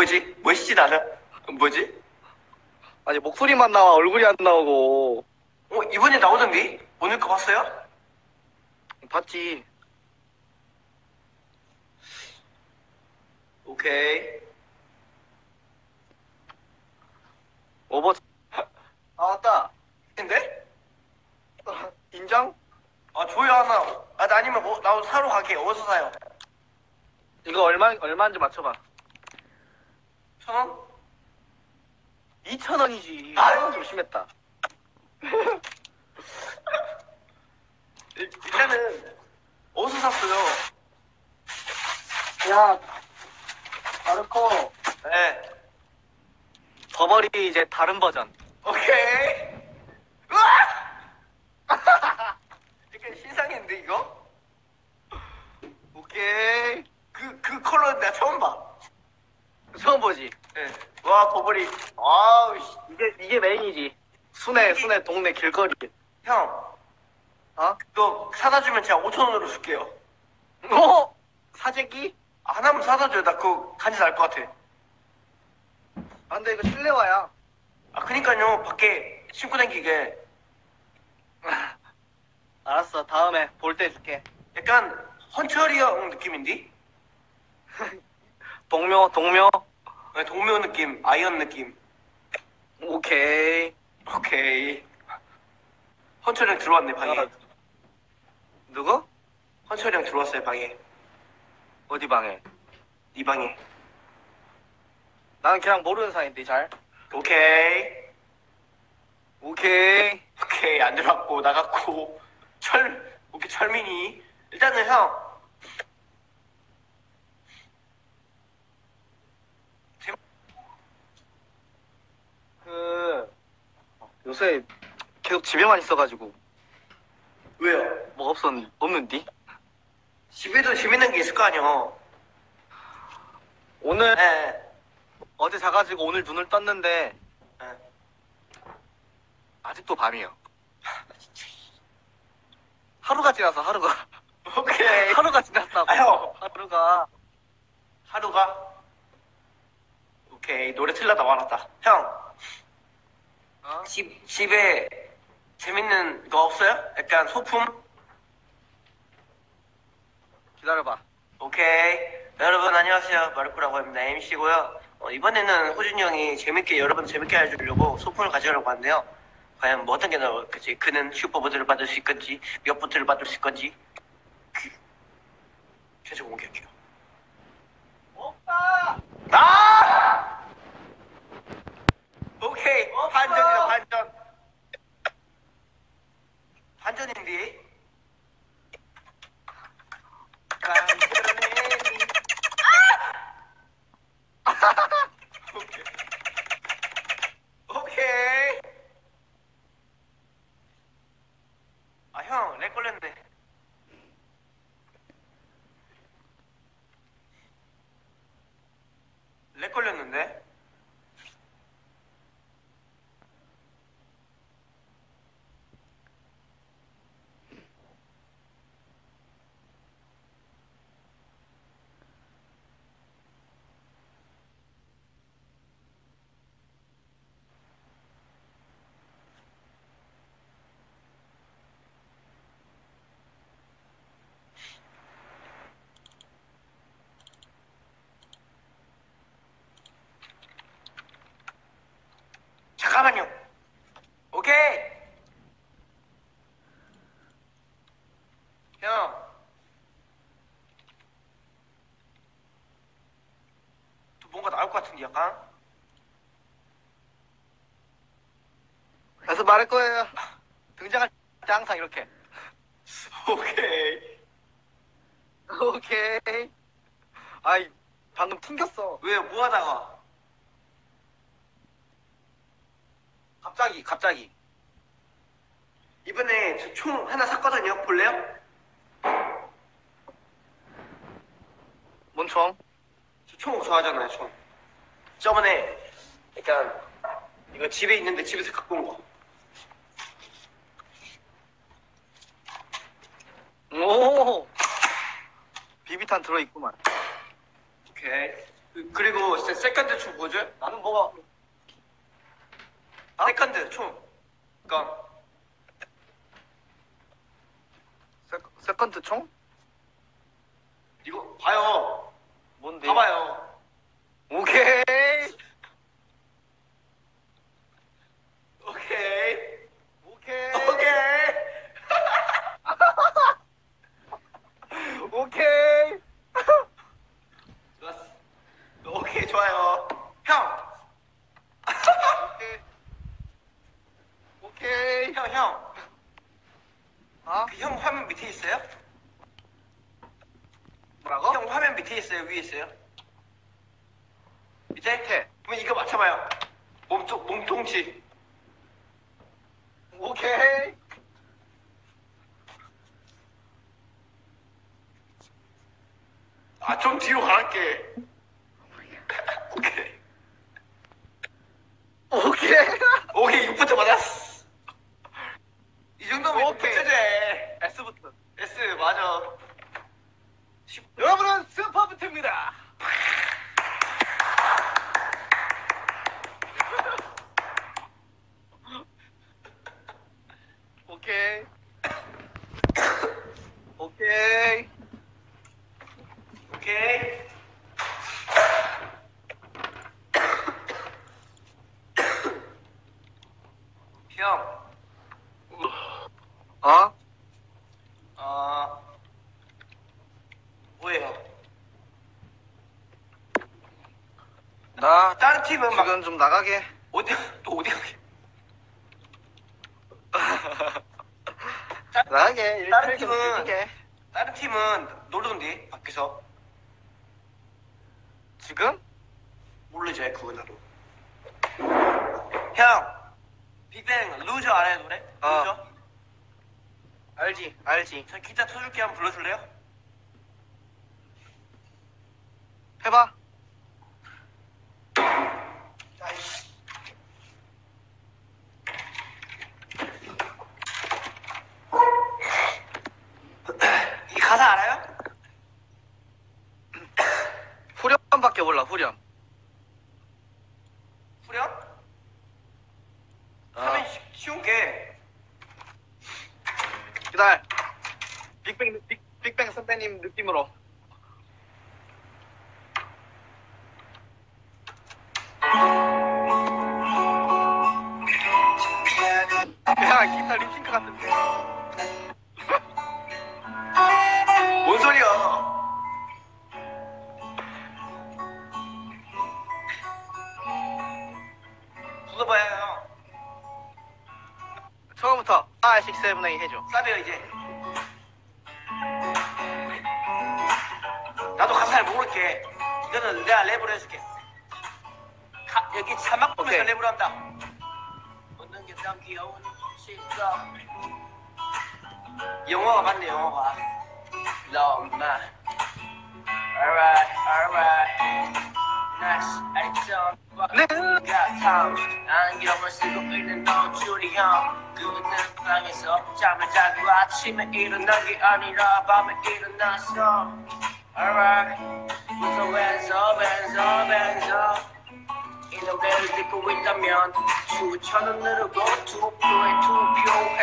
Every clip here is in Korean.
뭐지? 멋있진 않아? 뭐지? 아니 목소리만 나와 얼굴이 안 나오고 어, 이번에 나오던데? 오늘 거 봤어요? 봤지 오케이. 오버 아 맞다 근데? 인정? 아, 줘요, 하나. 아, 나 아니면 뭐, 나 사러 가게. 어디서 사요? 이거 얼마 얼마인지 맞춰봐 천 원? 2천 원이지 아유. 좀 심했다 일- 일단은, 어디서 샀어요? 야 마르코 네. 버버리 이제 다른 버전 오케이. 우와! 약간 신상인데, 이거? 오케이 그, 그 컬러 내가 처음 봐. 처음 보지 네. 와, 버버리. 아우, 씨. 이게 이게 메인이지 순회 순회 동네 길거리 형. 어? 그거 사다 주면 제가 5천 원으로 줄게요. 어? 사재기? 아, 하나만 사다 줘요. 나 그거 간지 날 것 같아. 아 근데 이거 실내화야 아, 그니까요. 밖에 신고 다니게. 알았어 다음에 볼 때 줄게 약간 헌철이 형 느낌인데? 동묘 동묘 네, 동묘 느낌, 아이언 느낌. 오케이 오케이. 헌철이 형 들어왔네, 방에. 누구? 헌철이 형 들어왔어요, 방에. 어디 방에? 네 방에. 나는 그냥 모르는 사이인데 잘 오케이. 오케이 오케이, 안 들어왔고, 나갔고. 철, 오케이, 철민이. 일단은 형. 그 요새 계속 집에만 있어가지고 왜요? 뭐 없었 없는디? 집에도 재밌는 게 있을 거 아니야. 오늘 네. 어제 자가지고 오늘 눈을 떴는데 네. 아직도 밤이요. 하루가 지나서 하루가 오케이. 하루가 지났다고 아, 형. 하루가 하루가? 오케이, 노래 틀려다 말았다. 형, 어? 집, 집에 재밌는 거 없어요? 약간 소품? 기다려봐. 오케이. 여러분, 안녕하세요. 마르코라고 합니다. MC고요. 어, 이번에는 호준이 형이 재밌게, 여러분 재밌게 해주려고 소품을 가져오려고 하는데요. 과연 뭐 어떤 게 나올지, 그는 슈퍼보드를 받을 수 있건지, 몇 보트를 받을 수 있건지, 그, 최종 공개할게요. 오빠! 아! 오케이 반전이다 반전 반전인데 반전이 오케이 오케이 아형렉 걸렸네 렉 걸렸는데 잠깐만요. 오케이. 형. 또 약간. 그래서 말할 거예요. 등장할 때 항상 이렇게. 오케이. 오케이. 아이, 방금 튕겼어. 왜요? 뭐 하다가? 갑자기, 갑자기. 이번에 저 총 하나 샀거든요. 볼래요? 뭔 총? 저 총 좋아하잖아요. 총. 저번에 약간 이거 집에 있는데 집에서 갖고 온 거. 오! 비비탄 들어 있구만. 오케이. 그- 그리고 세- 세컨드 총 뭐죠? 나는 뭐가 어? 세컨드 총. 그러니까 세, 세컨드 총? 이거 봐요. 뭔데? 봐봐요. 오케이. 오케이. 오케이. 오케이. 오케이. 좋았어. 오케이 좋아요. 형. 오케이. 오케이. 형 형. 아? 그 형 화면 밑에 있어요? 뭐라고? 형 화면 밑에 있어요? 위에 있어요? 밑에? 밑에. 그럼 이거 맞춰봐요. 몸통 몸통치. 오케이. 아 좀 뒤로 갈게. 오케이. 오케이. 오케이 6부터 맞았어. 이 정도면 오케이. 6부터제. S부터. S 맞아. 10. 여러분은 슈퍼부트입니다. 오케이. 오케이. 오케이. 형, 어? 어, 뭐예요? 나 다른 팀은 막 지금 좀 나가게. 어디 또 어디 가게? 나가게. 다른 팀은-. 다른 팀은 놀던데 밖에서 지금? 모르죠 그거 나도. 형, 빅뱅 루저 알아요 노래? 어. 루저? 알지, 알지. 저 기타 쳐줄게 한번 불러줄래요? 해봐. 이 가사 알아요? 후렴밖에 몰라, 후렴. 후렴? 어. 하면 쉬- 쉬운 게 기다려. 빅뱅, 빅, 빅뱅 선배님 느낌으로. 야, 기타 립싱크 같은데. 뭔 소리야? 형. 처음부터 5, 6, 7, 8 해줘. 싸대요 이제. 나도 가사 잘 모를게. 이거는 내가 랩으로 해줄게. 가- 여기 자막 보면서. 랩으로 한다. 웃는 게 참 귀여운 시각. 영어가 맞네. Love my. Alright, alright. Nice, 액션. 네. 같아 안경을 쓰고 있는 너 줄이 형 그는 방에서 잠을 자고 아침에 일어난 게 아니라 밤에 일어났어 Alright 무서 왼서 왼서 왼서 이 노래를 듣고 있다면 추천을 누르고 투표에 투표해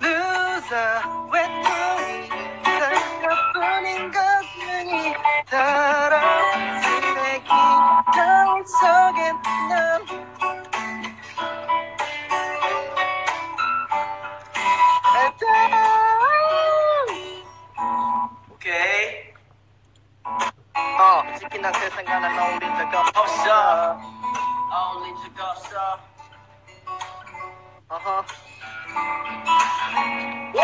누사 외톨이 살것뿐인 것뿐이 달아 쓰레기 거울 속엔 난 오케이 어, 치킨 한 세상에 난 어울린 적 없어 없어 어울린 적 없어 어허 오!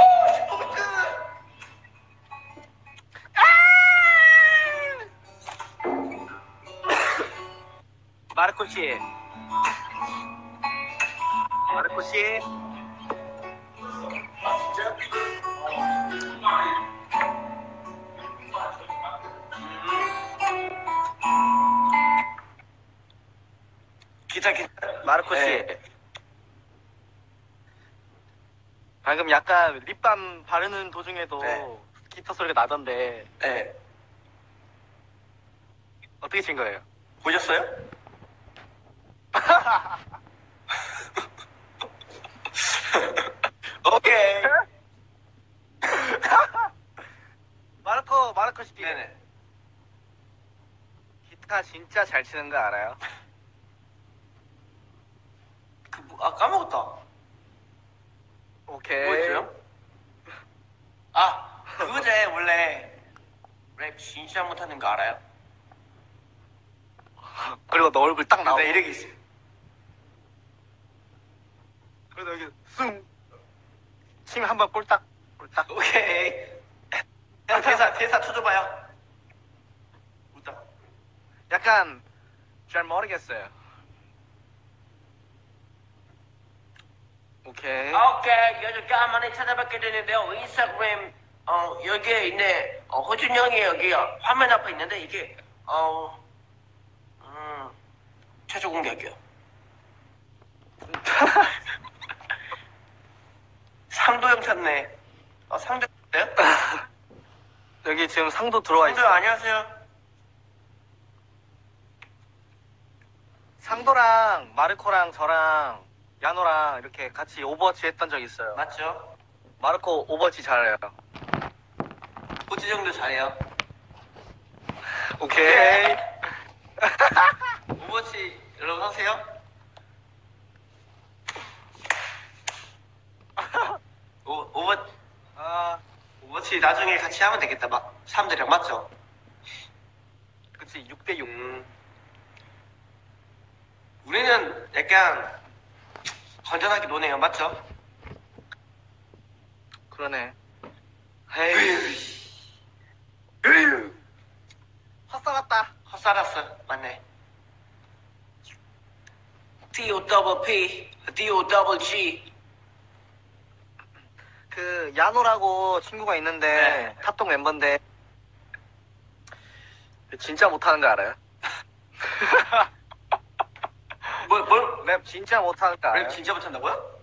마르코 씨 네. 방금 약간 립밤 바르는 도중에도 네. 기타 소리가 나던데 네. 어떻게 친 거예요? 보셨어요? 오케이. 마르코 마르코 씨 네네. 기타 진짜 잘 치는 거 알아요? 그, 뭐, 아, 까먹었다. 오케이. 뭐였죠? 아, 그거제 원래 랩 진짜 못하는 거 알아요? 그리고 너 얼굴 딱 나오고 네, 이렇게 있어요. 그래서 여기 숭 치면 한번 꼴딱 꼴딱 오케이. 형 대사 대사 쳐줘봐요. 웃다. 약간 잘 모르겠어요. 오케이. 오케이. 요즘 까만히 찾아뵙게 되는데요. 인스타그램 어 여기에 있네. 어, 호준 형이 여기 화면 앞에 있는데 이게 어 음, 최초 공개할게요. 상도 형 찾네. 어 상도 형요? 여기 지금 상도 들어와 상도 있어. 형 안녕하세요. 상도랑 마르코랑 저랑 야노랑 이렇게 같이 오버워치 했던 적 있어요. 맞죠? 마르코 오버워치 잘해요. 호주 정도 잘해요. 오케이. 오버워치 여러분 하세요? 오, 오버, 아, 오버워치 나중에 같이 하면 되겠다. 막 사람들이랑 맞죠? 그치 6대 6. 음. 우리는 약간 건전하게 노네요. 맞죠? 그러네. 에이, 헛살았다. 헛살았어. 맞네. D-O double P, D-O double G. 그 야노라고 친구가 있는데 네. 탑동 멤버인데 진짜 못하는 거 알아요? 뭘, 뭘? 랩 진짜 못하는 거 알아요? 랩 진짜 못한다고요?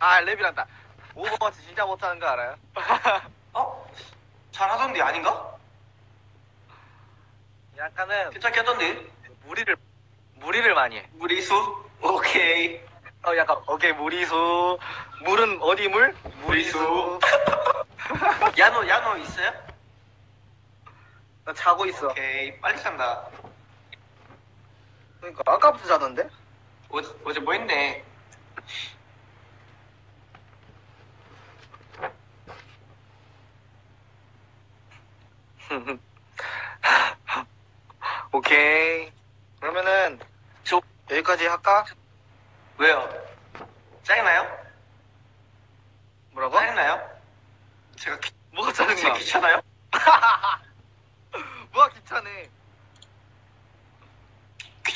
아 랩이란다. 오버워치 진짜 못하는 거 알아요? 어? 잘하던데 아닌가? 약간은 괜찮게 하던데? 무리를 무리를 많이 해. 무리수? 오케이. 어 약간 오케이 무리수 물은 어디 물? 무리수. 야노, 야노 있어요? 나 자고 있어. 오케이. 빨리 잔다. 그러니까 아까부터 자던데? 어제, 어제 뭐 했네? 오케이. 그러면은 저, 여기까지 할까? 왜요? 짜증나요? 뭐라고? 짜증나요? 제가 귀, 뭐가 짜증나? 귀찮아요? 뭐가 귀찮네.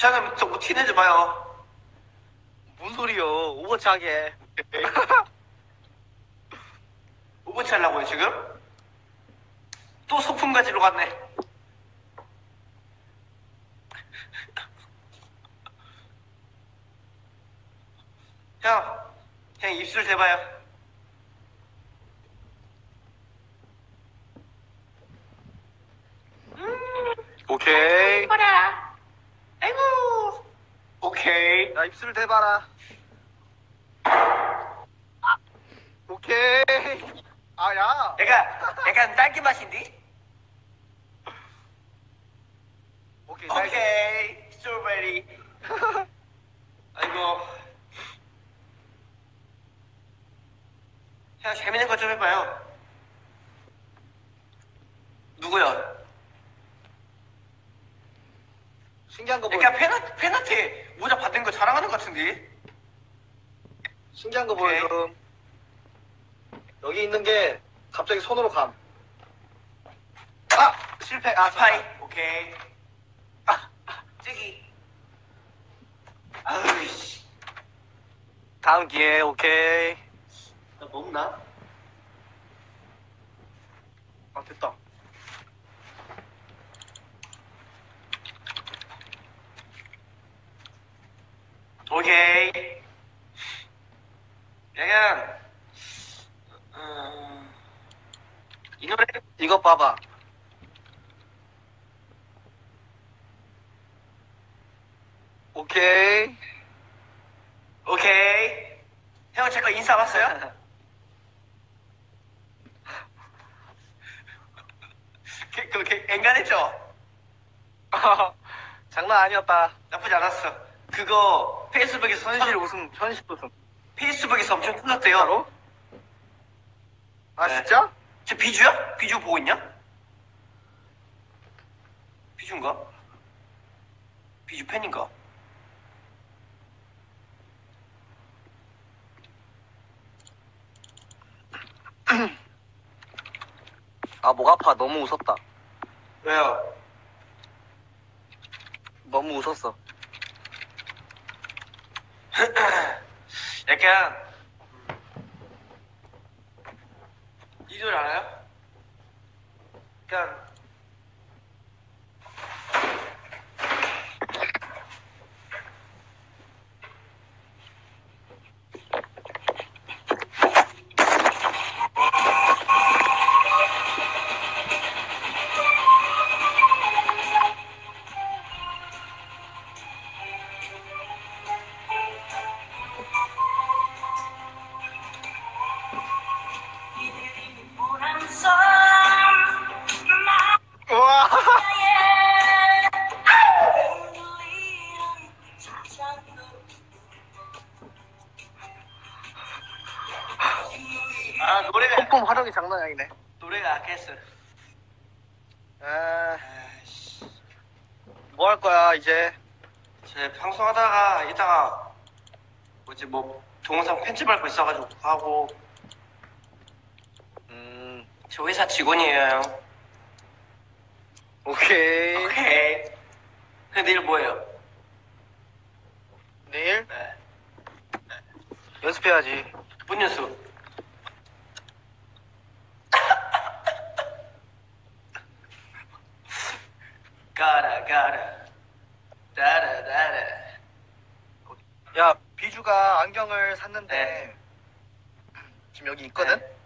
귀찮으면 좀 티내지 마요. 뭔 소리요? 오버워치 하게. 오버치 하려고요, 지금? 또 소품 가지러 갔네. 형, 형 입술 대봐요. 오케이. 뭐라? 아이고. 오케이. 나 입술 대봐라. 아, 오케이. 아, 야. 약간, 약간 딸기 맛인데? 오케이. 나 이제- 오케이. 스트로베리. 아이고. 형, 재밌는 거 좀 해봐요. 신기한 거 그러니까 보여. 팬한테, 팬한테 모자 받은 거 자랑하는 것 같은데? 신기한 거 오케이. 보여줘. 여기 있는 게 갑자기 손으로 감. 아! 실패. 아, 스파이. 오케이. 아, 찌기. 아우씨. 다음 기회, 오케이. 나 먹나? 아, 됐다. 오케이. 약간, 음, 이 노래, 이거 봐봐. 오케이. 오케이. 형, 제거 인사 봤어요? 그, 그, 그, 앵간했죠? 장난 아니었다. 나쁘지 않았어. 그거 페이스북에서 현실 터- 우승, 현실 우승. 페이스북에서 엄청 터졌대요. 바로? 아, 네. 진짜? 저 비주야? 비주 보고 있냐? 비주인가? 비주 팬인가? 아, 목 아파. 너무 웃었다. 왜요? 너무 웃었어. 약간 이 노래 알아요? 제 방송하다가 이따가 뭐지 뭐 동영상 편집할 거 있어가지고 하고 음, 저 회사 직원이에요. 형. 오케이. 오케이. 근데 내일 뭐예요? 내일 네. 연습해야지. 문 연수. 가라 가라 따라따라 야, 비주가 안경을 샀는데 네. 지금 여기 있거든? 네.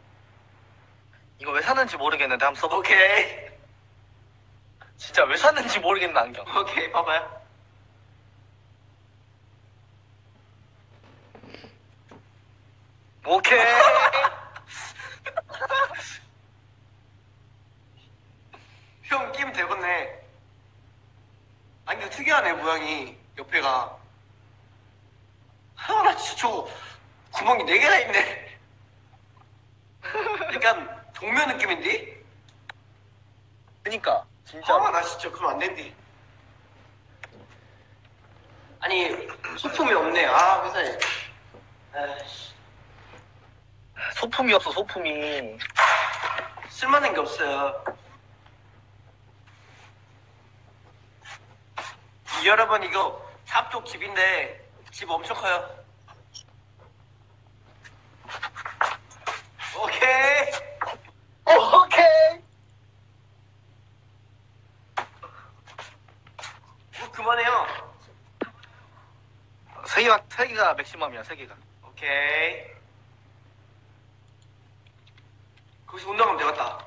이거 왜 샀는지 모르겠는데 한번 써봐. 오케이 진짜 왜 샀는지 모르겠는 안경. 오케이 봐봐요 오케이. 형 끼면 되겠네 안경 특이하네 모양이 옆에가 아나 진짜 저거 구멍이 4개나 있네 약간 동묘 느낌인데? 그니까 진짜. 아, 나 진짜 그럼 안 된디. 아니, 소품이 없네. 아, 회사에. 아이씨, 소품이 없어 소품이. 쓸만한 게 없어요. 이 여러분, 이거 삽쪽 집인데, 집 엄청 커요. 오케이. 오케이. 뭐, 그만해요. 세 개가 세 개가 맥시멈이야 세 개가. 오케이. 거기서 운동하면 되겠다.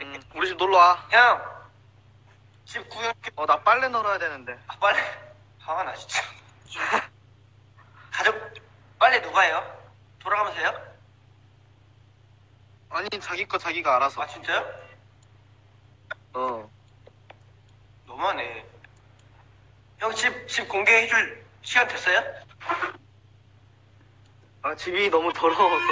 음, 우리 집 놀러 와. 형! 집 구경, 어나 빨래 널어야 되는데. 아, 빨래. 화가 나, 진짜. 가족, 빨래 누가 해요? 돌아가면서 해요? 아니 자기 거 자기가 알아서. 아, 진짜요? 어. 너무하네. 형, 집, 집 공개해줄 시간 됐어요? 아 집이 너무 더러워서.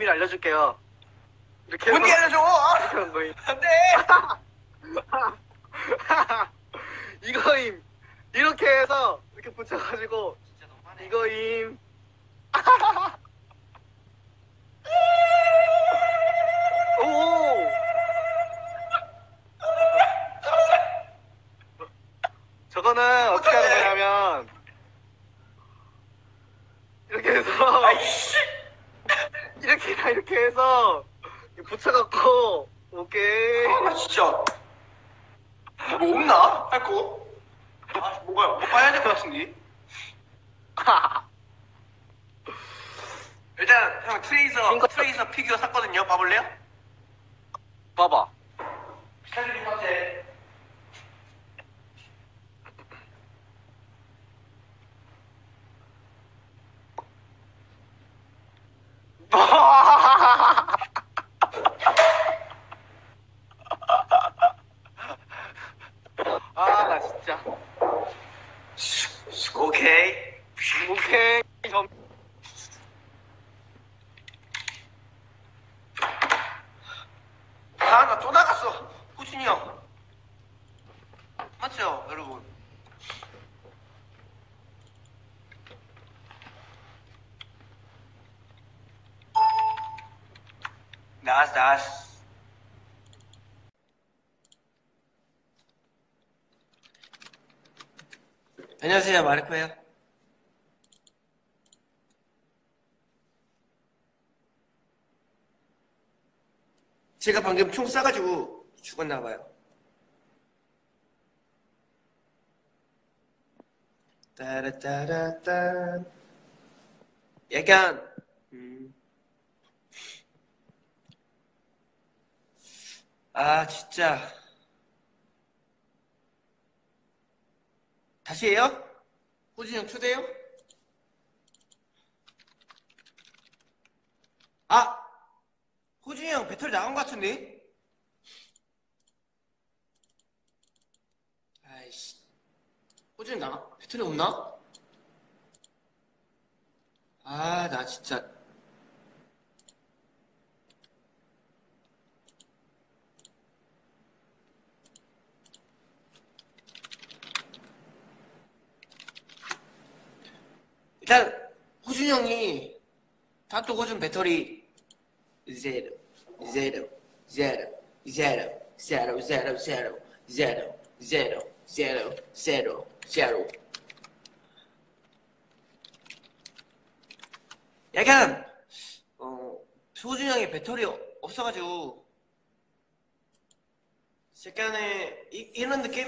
비밀 알려줄게요. 이렇게 뭔지 해서 알려줘! 아, 이렇게 한 거임. 안 돼! 이거임. 이렇게 해서 이렇게 붙여가지고 진짜 너무하네. 이거임. Oh! 안녕하세요, 마르코예요. 제가 방금 총 쏴가지고 죽었나 봐요. 따라따라따. 약간, 음. 아, 진짜. 다시 해요? 호진이 형 초대요? 아! 호준이 형 배터리 나간 것 같은데? 아이씨. 호준이 나, 배터리 없나? 아, 나 진짜. 일단, 호준이 형이 다또 호준 배터리 zero, zero, zero, zero, zero, zero, zero, zero, zero, zero, zero, zero. 약간 어 소준 형이 배터리 없어가지고 약간의 이, 이런 느낌?